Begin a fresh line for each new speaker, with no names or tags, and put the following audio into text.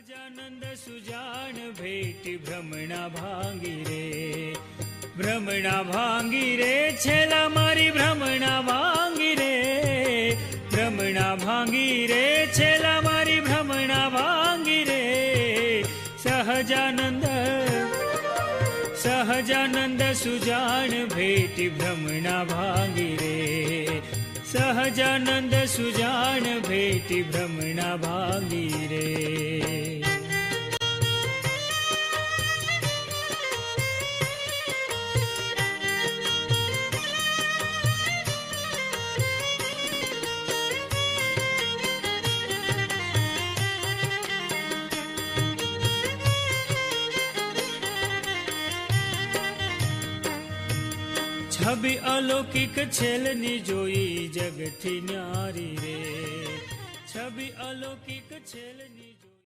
गजानंद सुजान भेट भ्रमणा भांगी रे। भ्रमणा भांगी रे, छेला मारी भ्रमणा भांगी रे। भ्रमणा भांगी रे, छेला मारी भ्रमणा भांगी रे। सहजानंद सहजानंद सुजान भेट भ्रमणा भांगी रे। सहजानंद सुजान भेट भ्रमणा भांगी रे। છબી અલૌકિક છેલની જોઈ જગથી ન્યારી રે. છબી અલૌકિક છેલની